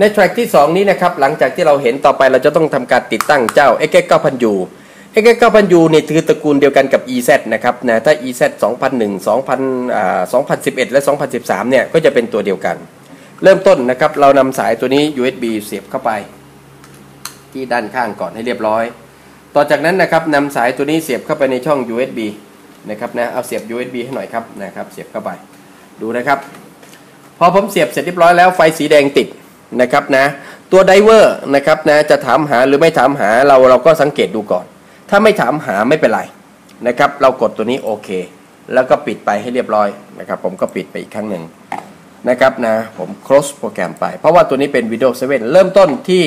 ในแทร็กที่ 2 นี้นะครับหลังจากที่เราเห็นต่อไปเราจะต้องทำการติดตั้งเจ้า x x 9 0 0 U x x 9000 U นี่คือตระกูลเดียวกันกับ EZ นะครับนะถ้า EZ 2001 2000อ่า2011 และ 2013 เนี่ยก็จะเป็นตัวเดียวกัน เริ่มต้นนะครับเรานำสายตัวนี้ USB เสียบเข้าไป ที่ด้านข้างก่อนให้เรียบร้อย ต่อจากนั้นนะครับนำสายตัวนี้เสียบเข้าไปในช่อง USB นะครับนะเอาเสียบ USB ให้หน่อยครับนะครับเสียบเข้าไปดูนะครับ พอผมเสียบเสร็จเรียบร้อยแล้วไฟสีแดงติด นะครับนะตัวไดเวอร์นะครับนะจะถามหาหรือไม่ถามหาเราเราก็สังเกตดูก่อน ถ้าไม่ถามหาไม่เป็นไรนะครับ เรากดตัวนี้โอเค แล้วก็ปิดไปให้เรียบร้อยนะครับ ผมก็ปิดไปอีกครั้งหนึ่งนะครับนะผม close โปรแกรมไป เพราะว่าตัวนี้เป็น Windows 7 เริ่มต้นที่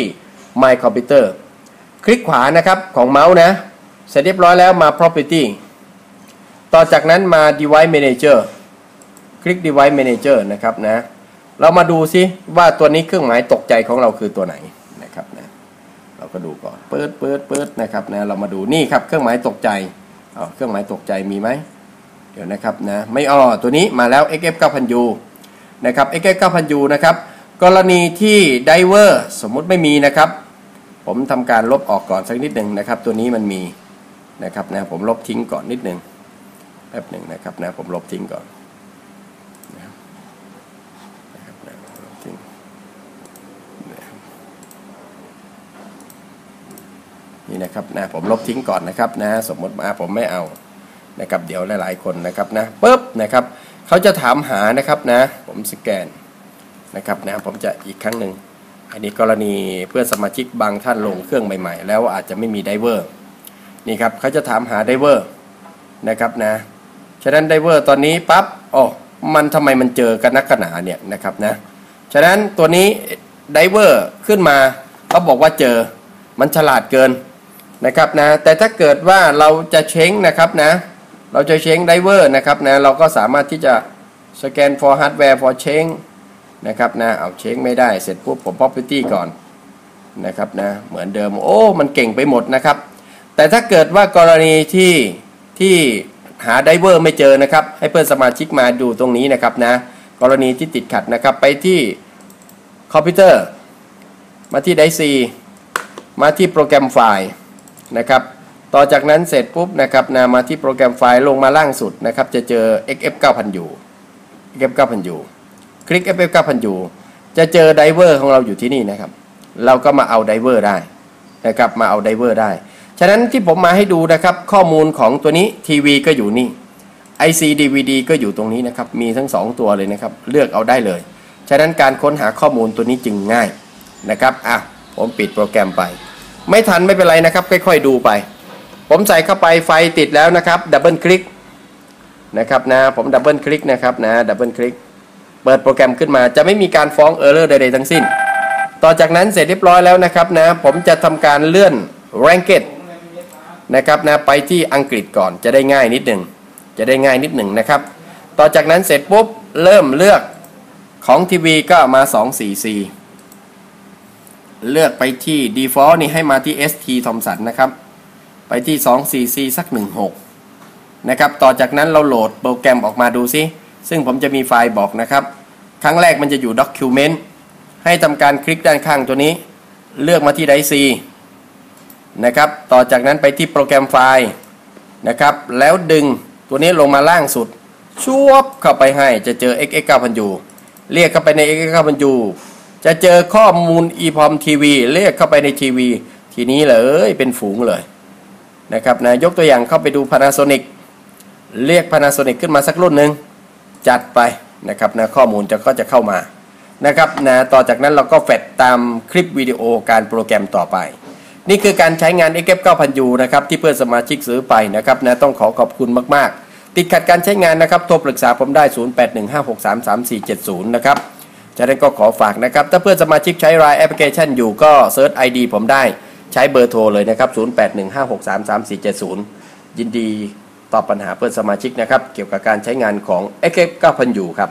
My Computer คลิกขวานะครับของเมาส์นะ เสร็จเรียบร้อยแล้วมา Property ต่อจากนั้นมา Device Manager คลิก Device Manager นะครับนะ เรามาดูซิว่าตัวนี้เครื่องหมายตกใจของเราคือตัวไหนนะครับนะเราก็ดูก่อนเปิดเปิดเปิดนะครับนะเรามาดูนี่ครับเครื่องหมายตกใจอ๋อเครื่องหมายตกใจมีไหมเดี๋ยวนะครับนะไม่อ๋อตัวนี้มาแล้ว XF 9000U นะครับ XF 9000U นะครับกรณีที่ไดเวอร์สมมุติไม่มีนะครับ ผมทำการลบออกก่อนสักนิดหนึ่งนะครับ ตัวนี้มันมีนะครับนะผมลบทิ้งก่อนนิดหนึ่งแป๊บหนึ่งนะครับนะผมลบทิ้งก่อน นี่นะครับนะผมลบทิ้งก่อนนะครับนะสมมติมาผมไม่เอานะครับเดี๋ยวหลาย ๆ คนนะครับนะปุ๊บนะครับเขาจะถามหานะครับนะผมสแกนนะครับนะผมจะอีกครั้งหนึ่งอันนี้กรณีเพื่อนสมาชิกบางท่านลงเครื่องใหม่ ๆ แล้วอาจจะไม่มีไดเวอร์นี่ครับเขาจะถามหาไดเวอร์นะครับนะฉะนั้นไดเวอร์ตอนนี้ปั๊บโอ้มันทำไมมันเจอกันนักขนาเนี่ยนะครับนะฉะนั้นตัวนี้ไดเวอร์ขึ้นมาเขาบอกว่าเจอมันฉลาดเกิน นะครับนะแต่ถ้าเกิดว่าเราจะเช้งนะครับนะเราจะเช้งไดเวอร์นะครับนะเราก็สามารถที่จะสแกน for hardware for change นะครับนะเอาเช้งไม่ได้เสร็จปุ๊บผม property ก่อนนะครับนะเหมือนเดิมโอ้มันเก่งไปหมดนะครับ แต่ถ้าเกิดว่ากรณีที่ที่หาไดเวอร์ไม่เจอนะครับ ให้เพื่อนสมาชิกมาดูตรงนี้นะครับนะกรณีที่ติดขัดนะครับไปที่คอมพิวเตอร์ มาที่ไดซีมาที่โปรแกรมไฟล์ นะครับ ต่อจากนั้นเสร็จปุ๊บนะครับนะมาที่โปรแกรมไฟล์ลงมาล่างสุดนะครับ จะเจอ XF 9000U XF 9000U คลิก XF 9000U จะเจอไดเวอร์ของเราอยู่ที่นี่นะครับ เราก็มาเอาไดเวอร์ได้นะครับมาเอาไดเวอร์ได้ ฉะนั้นที่ผมมาให้ดูนะครับ ข้อมูลของตัวนี้ทีวีก็อยู่นี่ IC DVD ก็อยู่ตรงนี้นะครับ มีทั้ง 2 ตัวเลยนะครับ เลือกเอาได้เลย ฉะนั้นการค้นหาข้อมูลตัวนี้จึงง่ายนะครับ อะ ผมปิดโปรแกรมไป ไม่ทันไม่เป็นไรนะครับ ค่อยๆดูไป ผมใส่เข้าไปไฟติดแล้วนะครับดับเบิลคลิกนะครับนะผมดับเบิลคลิกนะครับนะดับเบิลคลิกเปิดโปรแกรมขึ้นมาจะไม่มีการฟ้องเออร์เลอร์ใดๆทั้งสิ้น ต่อจากนั้นเสร็จเรียบร้อยแล้วนะครับนะผมจะทำการเลื่อน ranket นะครับนะไปที่อังกฤษก่อนจะได้ง่ายนิดหนึ่งจะได้ง่ายนิดหนึ่งนะครับ ต่อจากนั้นเสร็จปุ๊บเริ่มเลือกของทีวีก็มา 244 เลือกไปที่ default นี่ให้มาที่ ST Thomson นะครับ ไปที่244สัก 16 นะครับ ต่อจากนั้นเราโหลดโปรแกรมออกมาดูซิ ซึ่งผมจะมีไฟล์บอกนะครับ ครั้งแรกมันจะอยู่ Document ให้ทำการคลิกด้านข้างตัวนี้ เลือกมาที่ d i c นะครับ ต่อจากนั้นไปที่โปรแกรมไฟล์นะครับ แล้วดึงตัวนี้ลงมาล่างสุด ชวบเข้าไปให้จะเจอ XX 9000U เรียกเข้าไปใน XX 9000U จะเจอข้อมูล EPROM TV เรียกเข้าไปในทีวี ทีนี้เลยเป็นฝูงเลยนะครับนะยกตัวอย่างเข้าไปดู Panasonic เรียก Panasonic ขึ้นมาสักรุ่นหนึ่งจัดไปนะครับนะข้อมูลจะก็จะเข้ามานะครับนะต่อจากนั้นเราก็แฟดตามคลิปวิดีโอการโปรแกรมต่อไป นี่คือการใช้งาน XF 9000U นะครับที่เพื่อนสมาชิกซื้อไปนะครับนะต้องขอขอบคุณมาก ๆ ติดขัดการใช้งานนะครับโทรปรึกษาผมได้ 0815633470 นะครับ จากนั้นก็ขอฝากนะครับ ถ้าเพื่อนสมาชิกใช้รายแอปพลิเคชันอยู่ก็เซิร์ช ID ผมได้ใช้เบอร์โทรเลยนะครับ 0815633470 ยินดีตอบปัญหาเพื่อนสมาชิกนะครับ เกี่ยวกับการใช้งานของ XF 9000U ครับ